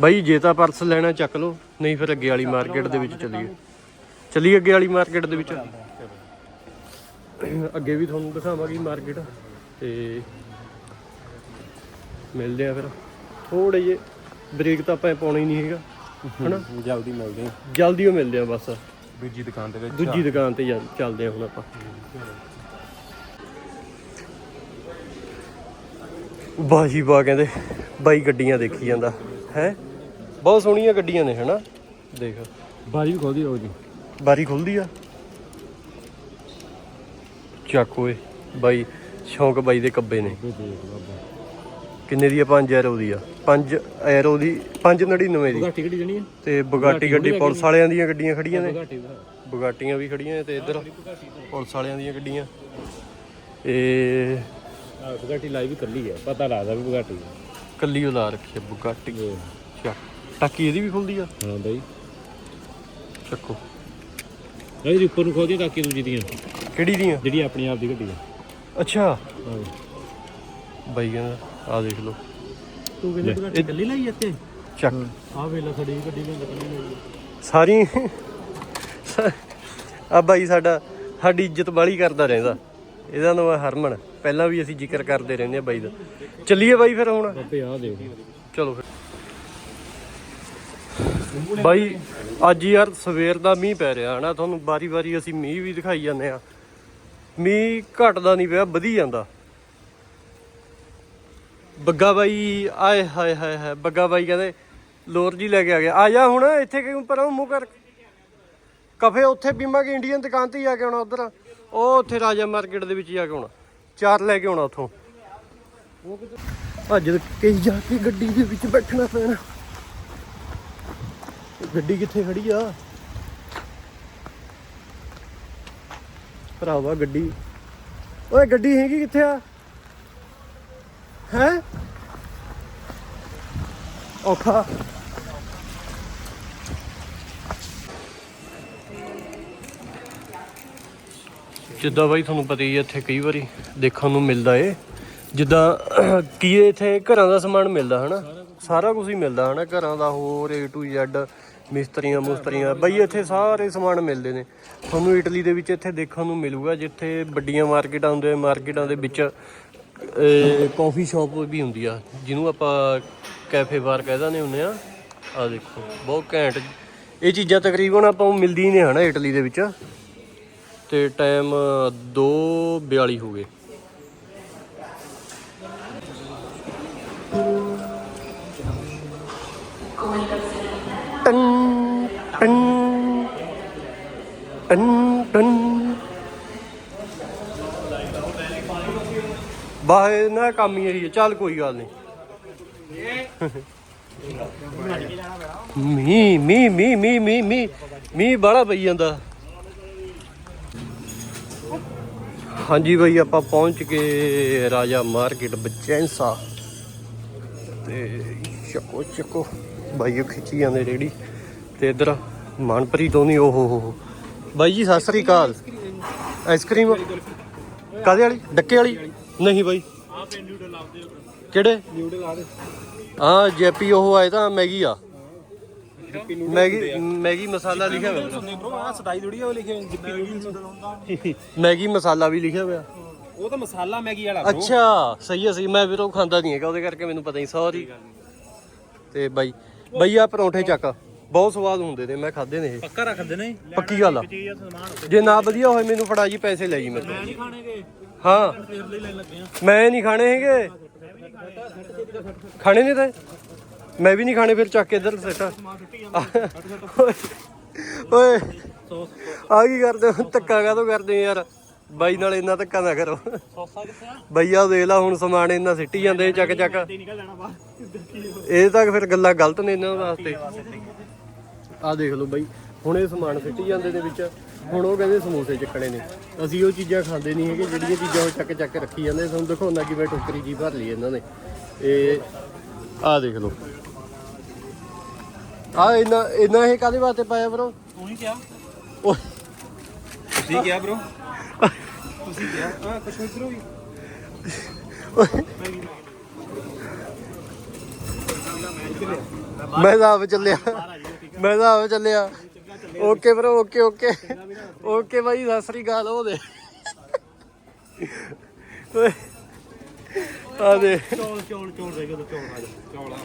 ਬਾਈ, ਜੇ ਤਾਂ ਪਰਸ ਲੈਣਾ, ਚੱਕ ਲਓ। ਨਹੀਂ ਫਿਰ ਅੱਗੇ ਵਾਲੀ ਮਾਰਕੀਟ ਦੇ ਵਿੱਚ ਚੱਲੀਏ। ਚੱਲੀਏ ਅੱਗੇ ਵਾਲੀ ਮਾਰਕੀਟ ਦੇ ਵਿੱਚ। ਅੱਗੇ ਵੀ ਤੁਹਾਨੂੰ ਦਿਖਾਵਾਂਗੀ ਮਾਰਕੀਟ। ਤੇ ਮਿਲਦੇ ਆ ਫਿਰ। ਥੋੜੇ ਜੇ ਬ੍ਰੇਕ ਤਾਂ ਆਪਾਂ ਪਾਉਣਾ ਹੀ ਨਹੀਂ ਹੈਗਾ। ਹਨਾ? ਜਲਦੀ ਮਿਲਦੇ ਆ। ਜਲਦੀ ਉਹ ਮਿਲਦੇ ਆ ਬਸ। ਦੂਜੀ ਦੁਕਾਨ ਦੇ ਵਿੱਚ ਦੂਜੀ ਦੁਕਾਨ ਤੇ ਜਾ- ਚੱਲਦੇ ਆ ਹੁਣ ਆਪਾਂ। ਬਾਜੀ ਬਾ ਕਹਿੰਦੇ ਬਾਈ ਗੱਡੀਆਂ ਦੇਖੀ ਜਾਂਦਾ। ਹੈ? ਬਹੁਤ ਸੋਹਣੀਆਂ ਗੱਡੀਆਂ ਨੇ ਹਨਾ? ਦੇਖ। ਬਾਰੀ ਵੀ ਖੋਦੀ ਰੋ ਜੀ। ਬਾਰੀ ਖੁੱਲਦੀ ਆ? ਚੱਕ ਓਏ ਬਾਈ ਸ਼ੌਂਕ ਬਾਈ ਦੇ ਕੱਬੇ ਨੇ। ਕਿੰਨੇ ਦੀ ਆ? 5 ਐਰੋ ਦੀ ਆ। 5 ਐਰੋ ਦੀ 599 ਦੀ। ਘਾਟੀ ਕਿਹੜੀ ਜਣੀ ਹੈ ਤੇ ਬੁਗਾਟੀ ਗੱਡੀ ਪੁਲਿਸ ਵਾਲਿਆਂ ਦੀਆਂ ਗੱਡੀਆਂ ਖੜੀਆਂ ਨੇ। ਬੁਗਾਟੀਆਂ ਵੀ ਖੜੀਆਂ ਨੇ ਤੇ ਇੱਧਰ ਪੁਲਿਸ ਵਾਲਿਆਂ ਦੀਆਂ ਗੱਡੀਆਂ। ਇਹ ਬੁਗਾਟੀ ਲਾਈ ਵੀ ਕੱਲੀ ਹੈ ਪਤਾ ਲੱਗਦਾ ਵੀ ਬੁਗਾਟੀ ਕੱਲੀ ਉਹ ਲਾ ਰੱਖੀ ਆ ਬੁਗਾਟੀ। ਟਾਕੀ ਇਹਦੀ ਵੀ ਖੁੱਲਦੀ ਆ? ਹਾਂ ਬਾਈ। ਚੱਕੋ। ਇਹਦੀ ਉੱਪਰ ਨੂੰ ਖੋਦੀ ਤਾਕੀ ਦੂਜੀ ਦੀਆਂ। ਕਿਹੜੀ ਦੀਆਂ? ਜਿਹੜੀ ਆਪਣੀ ਆਪ ਦੀ ਗੱਡੀ ਹੈ ਅੱਛਾ। ਹਾਂ। ਬਾਈ ਕਹਿੰਦਾ ਆ ਦੇਖ ਲਓ। ਤੂੰ ਕਹਿੰਦਾ ਬੁਗਾਟੀ ਕੱਲੀ ਲਾਈ ਇੱਥੇ? ਚੱਕ। ਆਹ ਵੇਲਾ ਸਾਡੀ ਗੱਡੀ ਨੇ ਕੱਲੀ ਲਾਈ ਸਾਰੀ ਆ ਬਾਈ ਸਾਡਾ ਸਾਡੀ ਇੱਜ਼ਤ ਬਾਲੀ ਕਰਦਾ ਰਹਿੰਦਾ। ਇਹਦਾ ਨਾਮ ਹੈ ਹਰਮਨ। ਪਹਿਲਾਂ ਵੀ ਅਸੀਂ ਜ਼ਿਕਰ ਕਰਦੇ ਰਹਿੰਦੇ ਆ ਬਾਈ ਦਾ। ਚੱਲੀਏ ਬਾਈ ਫਿਰ ਹੁਣ। ਬਾਬੇ ਆ ਦੇਖ। ਚਲੋ ਫਿਰ। ਬਾਈ ਅੱਜ ਯਾਰ ਸਵੇਰ ਦਾ ਮੀਂਹ ਪੈ ਰਿਹਾ ਹਨਾ? ਤੁਹਾਨੂੰ ਵਾਰੀ-ਵਾਰੀ ਅਸੀਂ ਮੀਂਹ ਵੀ ਦਿਖਾਈ ਜਾਂਦੇ ਆ। ਮੀਂਹ ਘਟਦਾ ਨਹੀਂ ਪਿਆ ਵਧੀ ਜਾਂਦਾ। ਬੱਗਾ ਬਾਈ ਆਏ ਹਾਏ ਹਾਏ ਹਾਏ ਬੱਗਾ ਬਾਈ ਕਹਿੰਦੇ, ਲੋਰ ਜੀ ਲੈ ਕੇ ਆ ਗਿਆ। ਆ ਜਾ ਹੁਣ, ਇੱਥੇ ਕਿਉਂ ਪਰਾਂ ਮੂੰਹ ਕਰ। ਕਫੇ ਉੱਥੇ ਪੀਵਾਂਗੇ ਇੰਡੀਅਨ ਦੁਕਾਨ ਤੇ ਜਾ ਕੇ ਆਉਣਾ ਉਧਰ। ਉਹ ਉੱਥੇ ਰਾਜਾ ਮਾਰਕੀਟ ਦੇ ਵਿੱਚ ਜਾ ਕੇ ਆਉਣਾ। ਚਾਰ ਲੈ ਕੇ ਆਉਣਾ ਉੱਥੋਂ। ਅੱਜ ਕਈ ਜਾ ਕੇ ਗੱਡੀ ਦੇ ਵਿੱਚ ਬੈਠਣਾ ਪੈਣਾ। ਗੱਡੀ ਕਿੱਥੇ ਖੜੀ ਆ? ਭਰਾਵਾ, ਗੱਡੀ। ਓਏ, ਗੱਡੀ ਹੈਗੀ ਕਿੱਥੇ ਆ? ਹੈ? ਔਖਾ। ਜਿੱਦਾਂ ਬਾਈ ਤੁਹਾਨੂੰ ਪਤਾ ਹੀ ਹੈ, ਇੱਥੇ ਕਈ ਵਾਰੀ ਦੇਖਣ ਨੂੰ ਮਿਲਦਾ ਏ। ਜਿੱਦਾਂ ਕੀ ਇੱਥੇ ਘਰਾਂ ਦਾ ਸਮਾਨ ਮਿਲਦਾ, ਹਨਾ? ਸਾਰਾ ਕੁਝ ਹੀ ਮਿਲਦਾ, ਹਨਾ? ਘਰਾਂ ਦਾ ਹੋਰ, A to Z, ਮਿਸਤਰੀਆਂ, ਮੁਸਤਰੀਆਂ। ਬਈ ਇੱਥੇ ਸਾਰੇ ਸਮਾਨ ਮਿਲਦੇ ਨੇ। ਤੁਹਾਨੂੰ ਇਟਲੀ ਦੇ ਵਿੱਚ ਇੱਥੇ ਦੇਖਣ ਨੂੰ ਮਿਲੂਗਾ, ਜਿੱਥੇ ਵੱਡੀਆਂ ਮਾਰਕੀਟਾਂ ਹੁੰਦੀਆਂ, ਮਾਰਕੀਟਾਂ ਦੇ ਵਿੱਚ ਕਾਫੀ ਸ਼ਾਪ ਵੀ ਹੁੰਦੀ ਆ, ਜਿਹਨੂੰ ਆਪਾਂ ਕੈਫੇ ਬਾਰ ਕਹਿ ਦਿੰਦੇ ਹੁੰਦੇ ਆ। ਆ ਦੇਖੋ, ਬਹੁਤ ਘੈਂਟ। ਇਹ ਚੀਜ਼ਾਂ ਤਕਰੀਬਨ ਆਪਾਂ ਨੂੰ ਮਿਲਦੀ ਨੇ ਹਨਾ ਇਟਲੀ ਦੇ ਵਿੱਚ। ਤੇ ਟਾਈਮ 2:42 ਹੋ ਗਏ। ਟੰ ਟੰ ਟੰ ਟੰ ਬਾਹਰ ਨਾ ਕੰਮ ਹੀ ਇਹੀ ਹੈ ਚੱਲ ਕੋਈ ਗੱਲ ਨਹੀਂ। ਮੀ ਮੀ ਮੀ ਮੀ ਮੀ ਮੀ ਮੀ ਬੜਾ ਪਈ ਜਾਂਦਾ। ਹਾਂਜੀ ਬਈ, ਆਪਾਂ ਪਹੁੰਚ ਕੇ ਰਾਜਾ ਮਾਰਕੀਟ ਬਚੈਂਸਾ। ਤੇ ਚੱਕੋ ਚੱਕੋ, ਬਾਈ ਉਹ ਖਿੱਚੀ ਜਾਂਦੇ ਰੇੜੀ। ਤੇ ਇਧਰ ਮਨਪ੍ਰੀਤ ਹੋਣੀ ਓਹ ਹੋ ਹੋ ਬਾਈ ਜੀ, ਸਤਿ ਸ੍ਰੀ ਅਕਾਲ। ਆਈਸਕ੍ਰੀਮ ਕਾਦੇ ਵਾਲੀ? ਡੱਕੇ ਵਾਲੀ? ਨਹੀਂ ਬਾਈ। ਕਿਹੜੇ? ਹਾਂ ਜੈਪੀ ਉਹ ਆਏ ਤਾਂ ਮੈਗੀ ਆ। ਮੈਗੀ ਮੈਗੀ ਮਸਾਲਾ ਲਿਖਿਆ ਹੋਇਆ। ਬ్రో ਆ ਸਟਾਈ ਥੋੜੀ ਆ ਉਹ ਲਿਖੇ ਜਿੱਪੀ ਨੂਡਲ ਮੈਗੀ ਮਸਾਲਾ ਵੀ ਲਿਖਿਆ ਹੋਇਆ। ਉਹ ਤਾਂ ਮਸਾਲਾ ਮੈਗੀ ਵਾਲਾ ਅੱਛਾ ਸਹੀ ਹੈ ਸਹੀ ਮੈਂ ਵੀਰੋ ਖਾਂਦਾ ਨਹੀਂ ਹੈਗਾ ਉਹਦੇ ਕਰਕੇ ਮੈਨੂੰ ਪਤਾ ਨਹੀਂ ਸੌਰੀ ਤੇ ਬਾਈ ਬਾਈ ਆ ਪਰੌਂਠੇ ਚੱਕ। ਬਹੁਤ ਸਵਾਦ ਹੁੰਦੇ ਨੇ ਮੈਂ ਖਾਦੇ ਨੇ ਇਹ। ਪੱਕਾ ਰੱਖਦੇ ਨੇ ਪੱਕੀ ਗੱਲ ਆ। ਜੇ ਨਾ ਵਧੀਆ ਹੋਏ ਮੈਨੂੰ ਫੜਾ ਜੀ ਪੈਸੇ ਲੈ ਜੀ ਮੇਰੇ ਤੋਂ। ਨਹੀਂ ਖਾਣੇਗੇ ਹਾਂ। ਮੈਂ ਨਹੀਂ ਖਾਣੇ ਹੈਗੇ। ਖਾਣੇ ਨਹੀਂ ਤੇ? ਮੈਂ ਵੀ ਨਹੀਂ ਖਾਣੇ, ਫਿਰ ਚੱਕ ਕੇ ਇੱਧਰ ਸੱਟਾ ਓਏ, ਆ ਕੀ ਕਰਦੇ ਹੋ? ਧੱਕਾ ਕਾਹਤੋਂ ਕਰਦੇ ਯਾਰ? ਬਾਈ ਨਾਲ ਇੰਨਾ ਧੱਕਾ ਨਾ ਕਰੋ। ਬਈਆ ਦੇਖ ਲਾ, ਹੁਣ ਸਮਾਨ ਇੰਨਾ ਸਿੱਟੀ ਜਾਂਦੇ ਚੱਕ ਚੱਕ। ਇਹ ਤਾਂ ਫਿਰ ਗੱਲਾਂ ਗਲਤ ਨੇ ਇਹਨਾਂ ਵਾਸਤੇ। ਆ ਦੇਖ ਲਓ ਬਾਈ, ਹੁਣ ਇਹ ਸਮਾਨ ਸਿੱਟੀ ਜਾਂਦੇ ਦੇ ਵਿੱਚ। ਹੁਣ ਉਹ ਕਹਿੰਦੇ ਸਮੋਸੇ ਚੱਕਣੇ ਨੇ। ਅਸੀਂ ਉਹ ਚੀਜ਼ਾਂ ਖਾਂਦੇ ਨਹੀਂ ਹੈਗੇ ਜਿਹੜੀਆਂ ਚੀਜ਼ਾਂ ਉਹ ਚੱਕ ਚੱਕ ਰੱਖੀ ਜਾਂਦੇ ਤੁਹਾਨੂੰ ਦਿਖਾਉਣਾ ਕਿਵੇਂ ਟੋਕਰੀ ਜੀ ਭਰ ਲਈ ਇਹਨਾਂ ਨੇ। ਇਹ ਆ ਦੇਖ ਲਓ। ਆ ਇਹਨਾਂ ਇਹਨਾਂ ਇਹ ਕਾਦੇ ਵਾਸਤੇ ਪਾਇਆ ਬਰੋ ਤੂੰ ਹੀ ਕਿਹਾ। ਤੁਸੀਂ ਕਿਹਾ ਬ్రో ਤੁਸੀਂ ਕਿਹਾ। ਹਾਂ ਕੁਛ ਇਧਰੋਂ ਵੀ ਮੈਂ ਤਾਂ ਆਪ ਚੱਲਿਆ। ਮੈਂ ਤਾਂ ਆਪ ਚੱਲਿਆ। Okay bro okay okay. Okay bye Sat Sri Akal ਉਹ ਦੇ ਓਏ ਆ ਦੇ ਚੌਲ ਚੌਲ ਚੌਲ ਰਹਿ ਗਏ ਚੌਲ ਆ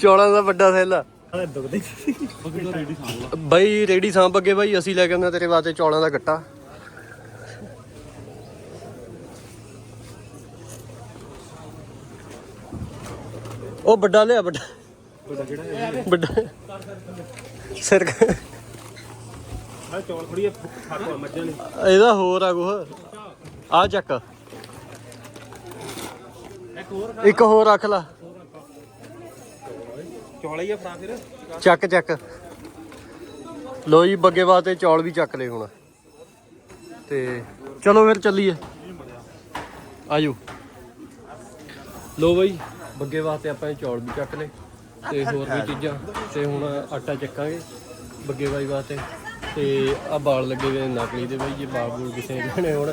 ਚੌਲ ਦਾ ਵੱਡਾ ਥੈਲਾ ਬਾਈ ਰੇੜੀ ਸਾਂਭ ਅੱਗੇ ਬਾਈ ਅਸੀਂ ਲੈ ਕੇ ਆਉਂਦੇ ਤੇਰੇ ਵਾਸਤੇ ਚੌਲਾਂ ਦਾ ਗੱਟਾ। ਉਹ ਵੱਡਾ ਲਿਆ ਵੱਡਾ। ਵੱਡਾ ਕਿਹੜਾ ਵੱਡਾ। ਸਿਰ ਆ ਚੌਲ ਥੋੜੀ ਖਾਕੋ ਮੱਝਾਂ ਨੇ। ਇਹਦਾ ਹੋਰ ਆ ਕੁਛ ਆ ਚੱਕ। ਇੱਕ ਹੋਰ ਇੱਕ ਹੋਰ ਰੱਖ ਲਾ। ਚੌਲ ਹੀ ਆ ਫਰਾ ਫਿਰ। ਚੱਕ ਚੱਕ। ਲੋ ਜੀ ਬੱਗੇ ਵਾਸਤੇ ਚੌਲ ਵੀ ਚੱਕ ਲਏ ਹੁਣ। ਤੇ ਚਲੋ ਫਿਰ ਚੱਲੀਏ। ਆਜੋ। ਲੋ ਬਈ ਬੱਗੇ ਵਾਸਤੇ ਆਪਾਂ ਇਹ ਚੌਲ ਵੀ ਚੱਕ ਲਏ। ਤੇ ਹੋਰ ਵੀ ਚੀਜ਼ਾਂ। ਤੇ ਹੁਣ ਆਟਾ ਚੱਕਾਂਗੇ ਬੱਗੇ ਬਾਈ ਵਾਸਤੇ। ਤੇ ਆ ਬਾਲ ਲੱਗੇ ਹੋਏ ਨੇ ਨਕਲੀ ਦੇ ਬਈ ਬਾਲ ਬੂਲ ਕਿਸੇ ਨੇ ਹੁਣ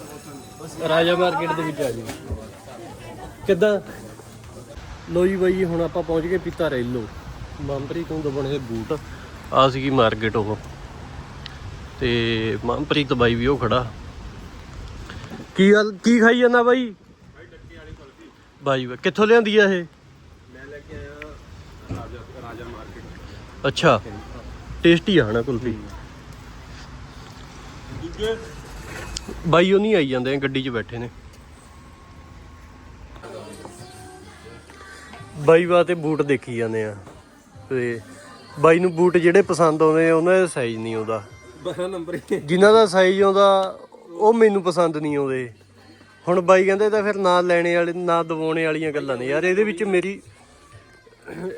ਰਾਜਾ ਮਾਰਕੀਟ ਦੇ ਵਿੱਚ ਆ ਜੀ। ਕਿੱਦਾਂ? ਲੋ ਜੀ ਬਾਈ ਹੁਣ ਆਪਾਂ ਪਹੁੰਚ ਗਏ ਪਿਤਾ ਰੈਲੋ। ਮੰਪਰੀ ਤੋਂ ਦਬਣੇ ਬੂਟ। ਆ ਸੀਗੀ ਮਾਰਕੀਟ ਉਹ। ਤੇ ਮੰਪ੍ਰੀਤ ਬਾਈ ਵੀ ਉਹ ਖੜਾ। ਕੀ ਗੱਲ ਕੀ ਖਾਈ ਜਾਂਦਾ ਬਾਈ? ਬਾਈ ਵਾ- ਕਿੱਥੋਂ ਲਿਆਂਦੀ ਆ ਇਹ? ਮੈਂ ਲੈ ਕੇ ਆਇਆ ਰਾਜਾ ਰਾਜਾ ਮਾਰਕੀਟ ਅੱਛਾ। ਟੇਸਟੀ ਆ ਹਨਾ ਕੁਲਫੀ? ਦੂਜੇ ਬਾਈ ਉਹ ਨਹੀਂ ਆਈ ਜਾਂਦੇ ਗੱਡੀ 'ਚ ਬੈਠੇ ਨੇ। ਬਾਈ ਵਾ ਤੇ ਬੂਟ ਦੇਖੀ ਜਾਂਦੇ ਆ। ਤੇ ਬਾਈ ਨੂੰ ਬੂਟ ਜਿਹੜੇ ਪਸੰਦ ਆਉਂਦੇ ਉਹਨਾਂ ਦਾ ਸਾਈਜ਼ ਨਹੀਂ ਆਉਂਦਾ। 12 ਨੰਬਰ ਜਿਨ੍ਹਾਂ ਦਾ ਸਾਈਜ਼ ਆਉਂਦਾ ਉਹ ਮੈਨੂੰ ਪਸੰਦ ਨਹੀਂ ਆਉਂਦੇ। ਹੁਣ ਬਾਈ ਕਹਿੰਦੇ ਤਾਂ ਫਿਰ ਨਾ ਲੈਣੇ ਵਾਲੇ ਨਾ ਦਵਾਉਣੇ ਵਾਲੀਆਂ ਗੱਲਾਂ ਨੇ। ਯਾਰ ਇਹਦੇ ਵਿੱਚ ਮੇਰੀ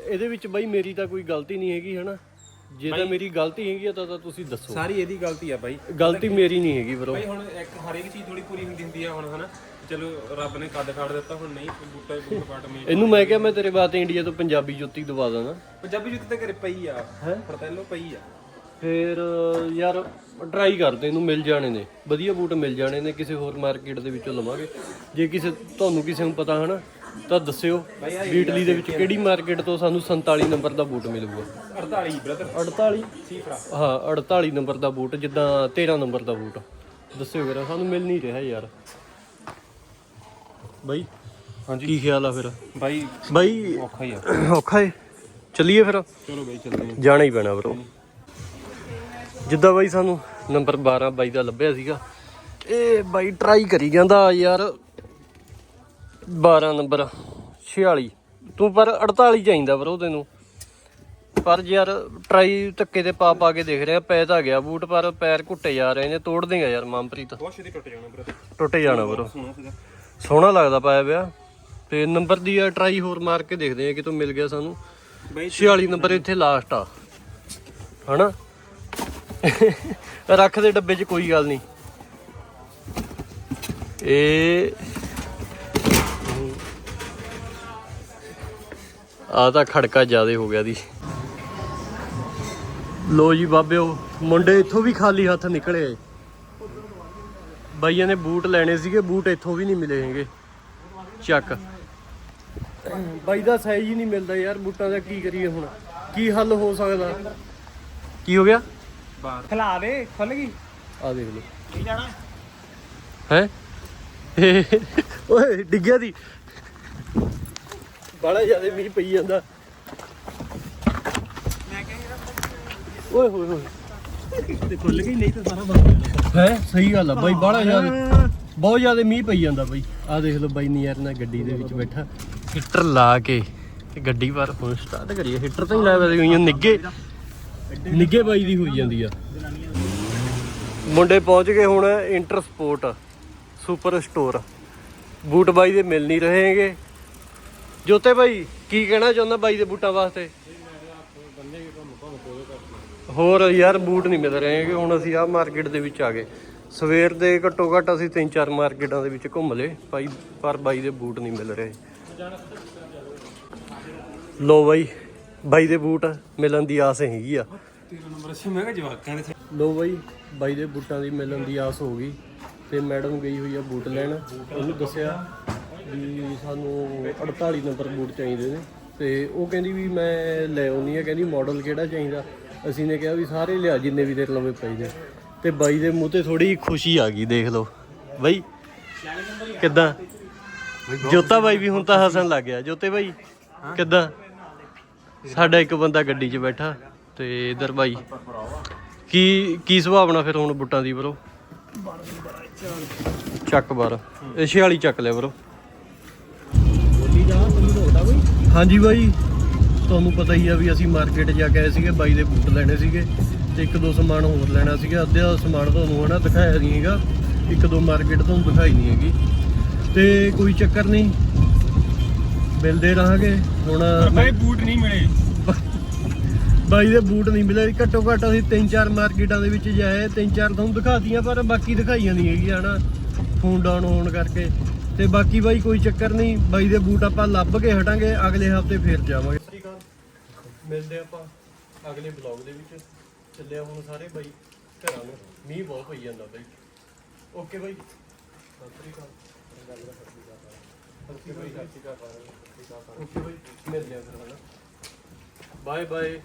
ਇਹਦੇ ਵਿੱਚ ਬਾਈ ਮੇਰੀ ਤਾਂ ਕੋਈ ਗਲਤੀ ਨਹੀਂ ਹੈਗੀ ਹਨਾ? ਜੇ ਤਾਂ ਮੇਰੀ ਗਲਤੀ ਹੈਗੀ ਆ ਤਾਂ ਤਾਂ ਤੁਸੀਂ ਦੱਸੋ। ਸਾਰੀ ਇਹਦੀ ਗਲਤੀ ਆ ਬਾਈ। ਗਲਤੀ ਮੇਰੀ ਨਹੀਂ ਹੈਗੀ ਬਰੋ ਬਾਈ ਹੁਣ ਇੱਕ ਹਰੇਕ ਚੀਜ਼ ਥੋੜੀ ਪੂਰੀ ਹੁੰਦੀ ਹੁੰਦੀ ਆ ਹੁਣ ਹਨਾ? ਚਲੋ ਰੱਬ ਨੇ ਕੱਦ ਕਾੜ ਦਿੱਤਾ ਹੁਣ ਨਹੀਂ ਬੂਟਾ ਬੂਟ ਕਾਟ ਮੇ ਇਹਨੂੰ ਮੈਂ ਕਿਹਾ ਮੈਂ ਤੇਰੇ ਵਾਸਤੇ ਇੰਡੀਆ ਤੋਂ ਪੰਜਾਬੀ ਜੁੱਤੀ ਦਵਾ ਦਾਂ ਪੰਜਾਬੀ ਜੁੱਤੀ ਤਾਂ ਘਰੇ ਪਈ ਆ। ਹੈਂ? ਫਰਤੈਲੋ ਪਈ ਆ। ਫਿਰ ਯਾਰ ਟਰਾਈ ਕਰਦੇ ਇਹਨੂੰ ਮਿਲ ਜਾਣੇ ਨੇ। ਵਧੀਆ ਬੂਟ ਮਿਲ ਜਾਣੇ ਨੇ ਕਿਸੇ ਹੋਰ ਮਾਰਕੀਟ ਦੇ ਵਿੱਚੋਂ ਲਵਾਂਗੇ। ਜੇ ਕਿਸੇ ਤੁਹਾਨੂੰ ਕਿਸੇ ਨੂੰ ਪਤਾ ਹਨਾ? ਤਾਂ ਦੱਸਿਓ ਵੀ ਇਟਲੀ ਦੇ ਵਿੱਚ ਕਿਹੜੀ ਮਾਰਕੀਟ ਤੋਂ ਸਾਨੂੰ 47 ਨੰਬਰ ਦਾ ਬੂਟ ਮਿਲੂਗਾ? 48 ਬ੍ਰਦਰ 48 ਸੀਫਰਾ। ਹਾਂ 48 ਨੰਬਰ ਦਾ ਬੂਟ ਜਿੱਦਾਂ 13 ਨੰਬਰ ਦਾ ਬੂਟ। ਦੱਸਿਓ ਵੀਰਾ ਸਾਨੂੰ ਮਿਲ ਨਹੀਂ ਰਿਹਾ ਯਾਰ। ਬਾਈ ਹਾਂਜੀ। ਕੀ ਖਿਆਲ ਆ ਫਿਰ? ਬਾਈ ਬਾਈ ਔਖਾ ਹੀ ਆ। ਔਖਾ ਏ। ਚੱਲੀਏ ਫਿਰ? ਚਲੋ ਬਾਈ ਚੱਲਦੇ ਹਾਂ ਜਾਣਾ ਹੀ ਪੈਣਾ ਬਰੋ ਜਿੱਦਾਂ ਬਾਈ ਸਾਨੂੰ ਨੰਬਰ 12 ਬਾਈ ਦਾ ਲੱਭਿਆ ਸੀਗਾ ਇਹ ਬਾਈ ਟਰਾਈ ਕਰੀ ਜਾਂਦਾ ਯਾਰ। 12 ਨੰਬਰ 46 ਤੂੰ ਪਰ 48 ਚਾਹੀਦਾ ਬਰੋ ਤੈਨੂੰ ਪਰ ਯਾਰ ਟਰਾਈ ਧੱਕੇ ਤੇ ਪਾ ਪਾ ਕੇ ਦੇਖ ਰਿਹਾ ਪੈ ਤਾਂ ਗਿਆ ਬੂਟ ਪਰ ਪੈਰ ਘੁੱਟੇ ਜਾ ਰਹੇ ਨੇ ਤੋੜ ਦੇਗਾ ਯਾਰ ਮਨਪ੍ਰੀਤ। ਬਹੁਤ ਛੇਤੀ ਟੁੱਟ ਜਾਣਾ ਬ੍ਰਦਰ। ਟੁੱਟ ਜਾਣਾ ਬਰੋ। ਸੋਹਣਾ ਲੱਗਦਾ ਪਾਇਆ ਪਿਆ। ਤੇ ਨੰਬਰ ਦੀ ਆ ਟਰਾਈ ਹੋਰ ਮਾਰ ਕੇ ਦੇਖਦੇ ਆ ਕਿਤੋਂ ਮਿਲ ਗਿਆ ਸਾਨੂੰ। ਬਾਈ 46 ਨੰਬਰ ਇੱਥੇ ਲਾਸਟ ਆ। ਹਨਾ? ਰੱਖ ਦੇ ਡੱਬੇ 'ਚ ਕੋਈ ਗੱਲ ਨਹੀਂ ਇਹ ਆ ਤਾਂ ਖੜਕਾ ਜ਼ਿਆਦੇ ਹੋ ਗਿਆ ਦੀ। ਲੋ ਜੀ ਬਾਬਿਓ ਮੁੰਡੇ ਇੱਥੋਂ ਵੀ ਖਾਲੀ ਹੱਥ ਨਿਕਲੇ ਬਾਈਆਂ ਨੇ ਬੂਟ ਲੈਣੇ ਸੀਗੇ ਬੂਟ ਇੱਥੋਂ ਵੀ ਨਹੀਂ ਮਿਲੇ ਹੈਗੇ। ਚੱਕ। ਬਾਈ ਦਾ ਸਾਈਜ਼ ਹੀ ਨਹੀਂ ਮਿਲਦਾ ਯਾਰ ਬੂਟਾਂ ਦਾ ਕੀ ਕਰੀਏ ਹੁਣ? ਕੀ ਹੱਲ ਹੋ ਸਕਦਾ? ਕੀ ਹੋ ਗਿਆ? ਖਿਲਾ ਦੇ ਖੁੱਲ ਗਈ। ਆ ਦੇਖ ਲਓ। ਕੀ ਜਾਣਾ ਹੈ ਓਏ ਡਿੱਗਿਆ ਦੀ। ਬੜਾ ਜ਼ਿਆਦਾ ਮੀਂਹ ਪਈ ਜਾਂਦਾ। ਓਏ ਹੋਏ ਹੋਏ। ਤੇ ਖੁੱਲ ਗਈ ਨਹੀਂ ਤਾਂ ਸਾਰਾ ਬੰਦ ਹੈ ਸਹੀ ਗੱਲ ਆ ਬਾਈ ਬੜਾ ਜ਼ਿਆਦਾ ਬਹੁਤ ਜ਼ਿਆਦਾ ਮੀਂਹ ਪਈ ਜਾਂਦਾ ਬਾਈ। ਆ ਦੇਖ ਲਓ ਬਾਈ ਨਿਆਰ ਨਾਲ ਗੱਡੀ ਦੇ ਵਿੱਚ ਬੈਠਾ। ਹੀਟਰ ਲਾ ਕੇ ਤੇ ਗੱਡੀ ਪਰ ਹੁਣ ਸਟਾਰਟ ਕਰੀਏ। ਹੀਟਰ ਤਾਂ ਹੀ ਲਾਇਆ ਹੋਇਆ ਹੋਈਆਂ ਨਿੱਗੇ ਨਿੱਗੇ ਬਾਈ ਦੀ ਹੋਈ ਜਾਂਦੀ ਆ। ਮੁੰਡੇ ਪਹੁੰਚ ਗਏ ਹੁਣ Intersport super store. Boot ਬਾਈ ਦੇ ਮਿਲ ਨਹੀਂ ਰਹੇ ਹੈਗੇ। ਜੋਤੇ ਬਾਈ, ਕੀ ਕਹਿਣਾ ਚਾਹੁੰਦਾ ਬਾਈ ਦੇ ਬੂਟਾਂ ਵਾਸਤੇ? ਹੋਰ ਯਾਰ ਬੂਟ ਨਹੀਂ ਮਿਲ ਰਹੇ ਹੈਗੇ, ਹੁਣ ਅਸੀਂ ਆਹ ਮਾਰਕੀਟ ਦੇ ਵਿੱਚ ਆ ਗਏ। ਸਵੇਰ ਦੇ ਘੱਟੋ ਘੱਟ ਅਸੀਂ ਤਿੰਨ ਚਾਰ ਮਾਰਕੀਟਾਂ ਦੇ ਵਿੱਚ ਘੁੰਮ ਲਏ ਭਾਈ ਪਰ ਬਾਈ ਦੇ ਬੂਟ ਨਹੀਂ ਮਿਲ ਰਹੇ। ਲੋ ਬਾਈ ਬਾਈ ਦੇ ਬੂਟ ਮਿਲਣ ਦੀ ਆਸ ਹੈਗੀ ਆ। ਤੇਰਾ ਨੰਬਰ ਸੀ ਮੈਂ ਕਿਹਾ ਜਵਾਕਾਂ ਦੇ ਲੋ ਬਾਈ ਬਾਈ ਦੇ ਬੂਟਾਂ ਦੀ ਮਿਲਣ ਦੀ ਆਸ ਹੋ ਗਈ, ਤੇ ਮੈਡਮ ਗਈ ਹੋਈ ਆ ਬੂਟ ਲੈਣ, ਉਹਨੂੰ ਦੱਸਿਆ ਵੀ ਸਾਨੂੰ 48 ਨੰਬਰ ਬੂਟ ਚਾਹੀਦੇ ਨੇ। ਤੇ ਉਹ ਕਹਿੰਦੀ ਵੀ ਮੈਂ ਲੈ ਆਉਣੀ ਆ ਕਹਿੰਦੀ ਮਾਡਲ ਕਿਹੜਾ ਚਾਹੀਦਾ? ਅਸੀਂ ਨੇ ਕਿਹਾ ਵੀ ਸਾਰੇ ਲਿਆ, ਜਿੰਨੇ ਵੀ ਤੇਰੇ ਲਵੇ ਪਈ ਨੇ। ਤੇ ਬਾਈ ਦੇ ਮੂੰਹ ਤੇ ਥੋੜੀ ਖੁਸ਼ੀ ਆ ਗਈ, ਦੇਖ ਲਓ। ਬਾਈ, ਕਿੱਦਾਂ? ਜੋਤਾ ਬਾਈ ਵੀ ਹੁਣ ਤਾਂ ਹੱਸਣ ਲੱਗ ਗਿਆ। ਜੋਤੇ ਬਾਈ, ਕਿੱਦਾਂ? ਸਾਡਾ ਇੱਕ ਬੰਦਾ ਗੱਡੀ 'ਚ ਬੈਠਾ ਤੇ ਇਧਰ ਬਾਈ। ਕੀ ਕੀ ਸੁਭਾਵਨਾ ਫਿਰ ਹੁਣ ਬੁੱਟਾਂ ਦੀ ਬਰੋ? ਚੱਕ ਬਾਰ ਇਹ 46 ਚੱਕ ਲਿਆ ਬਰੋ। ਹਾਂਜੀ ਬਾਈ ਤੁਹਾਨੂੰ ਪਤਾ ਹੀ ਆ ਵੀ ਅਸੀਂ ਮਾਰਕੀਟ ਜਾ ਕੇ ਆਏ ਸੀਗੇ ਬਾਈ ਦੇ ਬੂਟ ਲੈਣੇ ਸੀਗੇ ਤੇ ਇੱਕ ਦੋ ਸਮਾਨ ਹੋਰ ਲੈਣਾ ਸੀਗਾ। ਅੱਧੇ ਸਮਾਨ ਤੁਹਾਨੂੰ ਹਨਾ ਦਿਖਾਇਆ ਨਹੀਂ ਹੈਗਾ ਇੱਕ ਦੋ ਮਾਰਕੀਟ ਤੁਹਾਨੂੰ ਦਿਖਾਈ ਨਹੀਂ ਹੈਗੀ। ਤੇ ਕੋਈ ਚੱਕਰ ਨਹੀਂ ਮਿਲਦੇ ਰਹਾਂਗੇ। ਹੁਣ ਬਾਈ ਬੂਟ ਨਹੀਂ ਮਿਲੇ। ਬਾਈ ਦੇ ਬੂਟ ਨਹੀਂ ਮਿਲੇ ਘੱਟੋ ਘੱਟ ਅਸੀਂ ਤਿੰਨ ਚਾਰ ਮਾਰਕੀਟਾਂ ਦੇ ਵਿੱਚ ਜਾਏ ਤਿੰਨ ਚਾਰ ਤੁਹਾਨੂੰ ਦਿਖਾਤੀਆਂ ਪਰ ਬਾਕੀ ਦਿਖਾਈਆਂ ਨਹੀਂ ਹੈਗੀਆਂ ਹਨਾ। ਫੋਨ ਡਾਊਨ ਹੋਣ ਕਰਕੇ। ਤੇ ਬਾਕੀ ਬਾਈ ਕੋਈ ਚੱਕਰ ਨਹੀਂ, ਬਾਈ ਦੇ ਬੂਟ ਆਪਾਂ ਲੱਭ ਕੇ ਹਟਾਂਗੇ, ਅਗਲੇ ਹਫ਼ਤੇ ਫੇਰ ਜਾਵਾਂਗੇ। ਸਤਿ ਸ਼੍ਰੀ ਅਕਾਲ। ਮਿਲਦੇ ਆਪਾਂ ਅਗਲੇ ਬਲੌਗ ਦੇ ਵਿੱਚ। ਚੱਲਿਆ ਹੁਣ ਸਾਰੇ ਬਾਈ ਘਰਾਂ ਨੂੰ। ਮੀਂਹ ਬਹੁਤ ਪਈ ਜਾਂਦਾ ਬਾਈ। Okay bye. ਸਤਿ ਸ਼੍ਰੀ ਅਕਾਲ। Bye bye